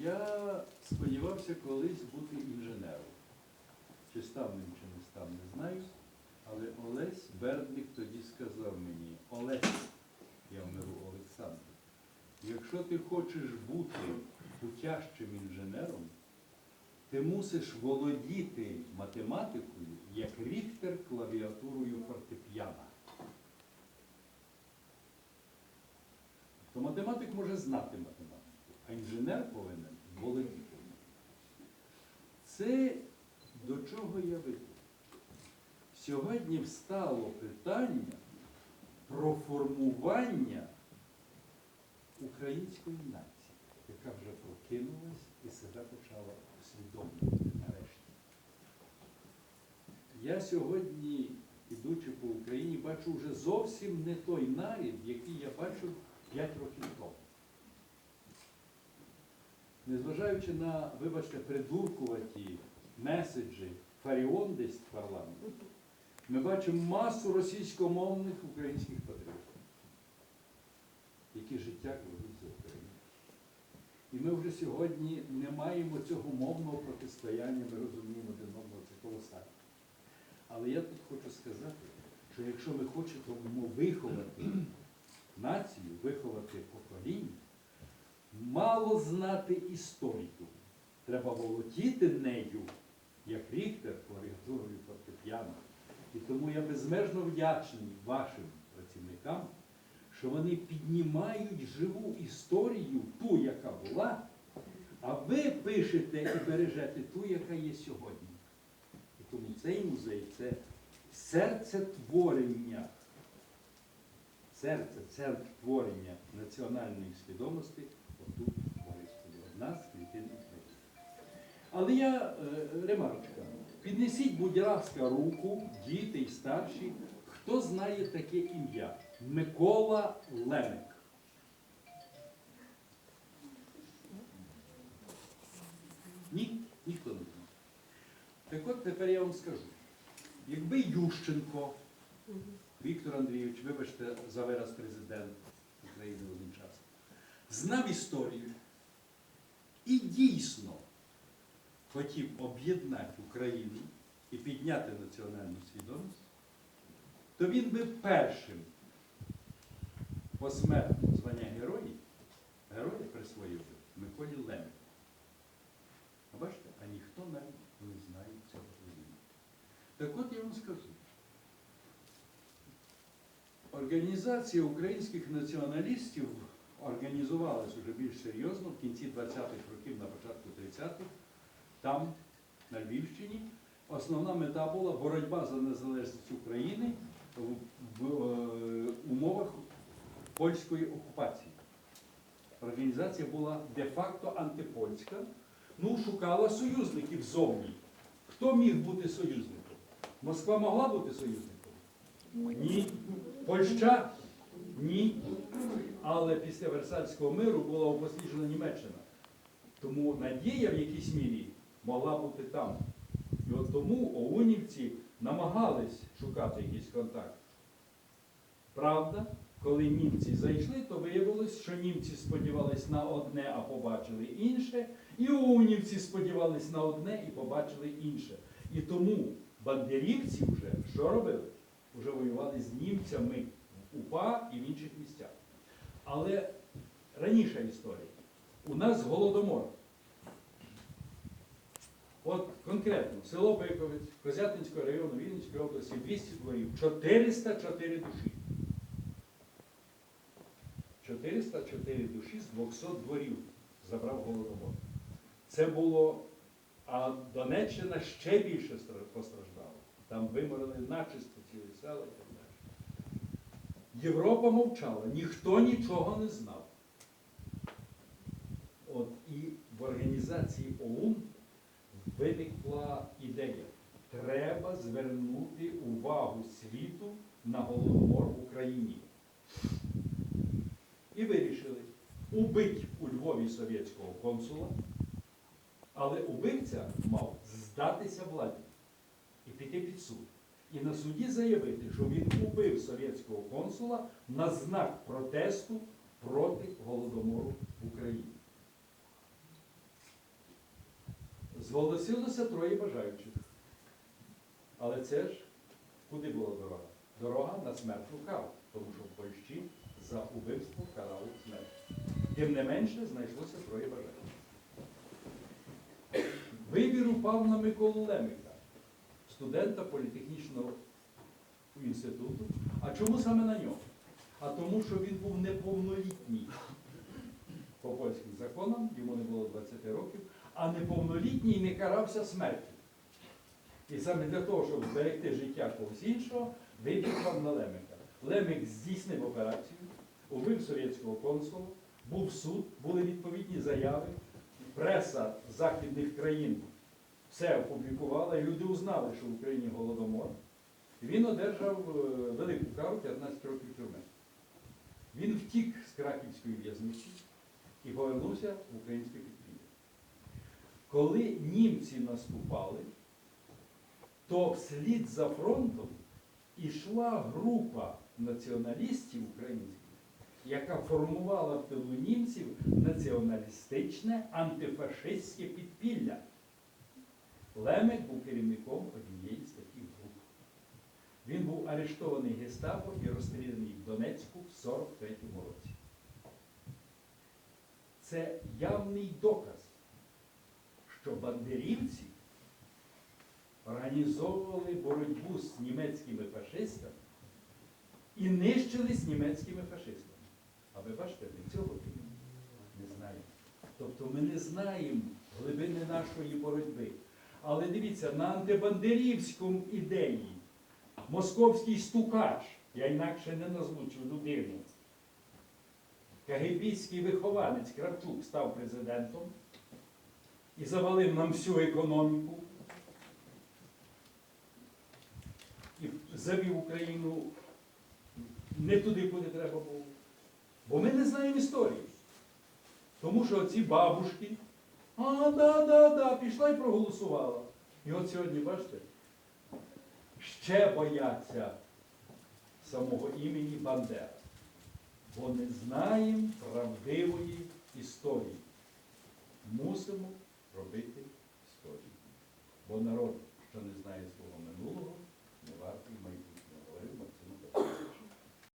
Я сподівався колись бути інженером. Чи став ним, чи не став, не знаю. Але Олесь Бердник тоді сказав мені, Олесь, я вмиру Олександр, якщо ти хочеш бути путящим інженером, ти мусиш володіти математикою, як Ріхтер клавіатурою фортепіано. То математик може знати математику, а інженер повинен володіти. Це до чого я веду? Сьогодні встало питання про формування української нації, яка вже прокинулась і себе почала усвідомлювати нарешті. Я сьогодні, ідучи по Україні, бачу вже зовсім не той нарід, який я бачив 5 років тому. Незважаючи на, вибачте, придуркуваті меседжі Фаріон десь в парламенті, ми бачимо масу російськомовних українських патріотів, які життя кладуть за Україну. І ми вже сьогодні не маємо цього мовного протистояння, ми розуміємо один одного, це колосально. Але я тут хочу сказати, що якщо ми хочемо виховати націю, виховати покоління, мало знати історію. Треба володіти нею, як Ріхтер, клавіатурою фортепіано. І тому я безмежно вдячний вашим працівникам, що вони піднімають живу історію, ту, яка була, а ви пишете і бережете ту, яка є сьогодні. І тому цей музей це серце творення, серце, центр творення національної свідомості отут в Одна з клітин України. Але я е, ремарочка. Піднесіть, будь ласка, руку, діти і старші, хто знає таке ім'я? Микола Лемик. Ні, ніхто не знає. Так от тепер я вам скажу. Якби Ющенко, Віктор Андрійович, вибачте за вираз президент України один час, знав історію і дійсно хотів об'єднати Україну і підняти національну свідомість, то він би першим посмертно звання герої, героя присвоїв Миколі Леміку. А бачите, а ніхто навіть не знає цього людини. Так от я вам скажу. Організація українських націоналістів організувалась уже більш серйозно в кінці 20-х років, на початку 30-х, там, на Львівщині. Основна мета була боротьба за незалежність України в, в, е, умовах польської окупації. Організація була де-факто антипольська, ну, шукала союзників зовні. Хто міг бути союзником? Москва могла бути союзником? Ні. Польща? Ні. Але після Версальського миру була упосліджена Німеччина. Тому надія в якійсь мірі могла бути там. І от тому оунівці намагались шукати якийсь контакт. Правда, коли німці зайшли, то виявилось, що німці сподівались на одне, а побачили інше, і оунівці сподівались на одне і побачили інше. І тому бандерівці вже що робили? Вже воювали з німцями УПА і в інших місцях. Але раніша історія. У нас голодомор. От конкретно, село Биковець, Козятинського району Вінницької області, 200 дворів, 404 душі. 404 душі з 200 дворів забрав голодомор. Це було, а Донеччина ще більше постраждала. Там виморили начисто цілі села. Європа мовчала, ніхто нічого не знав. От і в організації ОУН виникла ідея. Треба звернути увагу світу на голодомор в Україні. І вирішили убити у Львові совєтського консула, але убивця мав здатися владі і піти під суд. І на суді заявити, що він убив совєтського консула на знак протесту проти голодомору в Україні. Зголосилося троє бажаючих. Але це ж куди була дорога? Дорога на смертну кару, тому що в Польщі за убивство карали смерть. Тим не менше знайшлося троє бажаючих. Вибір упав на Миколу Лемика, студента політехнічного інституту. А чому саме на нього? А тому, що він був неповнолітній по польським законам, йому не було 20 років, а неповнолітній не карався смертю. І саме для того, щоб зберегти життя когось іншого, вибір на Лемика. Лемик здійснив операцію, убив совєтського консула, був суд, були відповідні заяви. Преса західних країн все опублікувала, і люди узнали, що в Україні голодомор. Він одержав е, велику кару 15 років тюрми. Він втік з Краківської в'язниці і повернувся в українське підпілля. Коли німці наступали, то вслід за фронтом ішла група націоналістів українських, яка формувала в тилу німців націоналістичне антифашистське підпілля. Лемек був керівником однієї з таких груп. Він був арештований гестапо і розстріляний в Донецьку в 43-му році. Це явний доказ, що бандерівці організовували боротьбу з німецькими фашистами і нищили з німецькими фашистами. А ви бачите, ми цього не знаємо. Тобто ми не знаємо глибини нашої боротьби. Але дивіться, на антибандерівському ідеї московський стукач, я інакше не назву цю людину, кагибійський вихованець Кравчук став президентом і завалив нам всю економіку і завів Україну не туди, куди треба було. Бо ми не знаємо історії. Тому що ці бабушки, а, да, да, да, пішла і проголосувала. І от сьогодні, бачите, ще бояться самого імені Бандера. Бо не знаємо правдивої історії. Мусимо робити історію. Бо народ, що не знає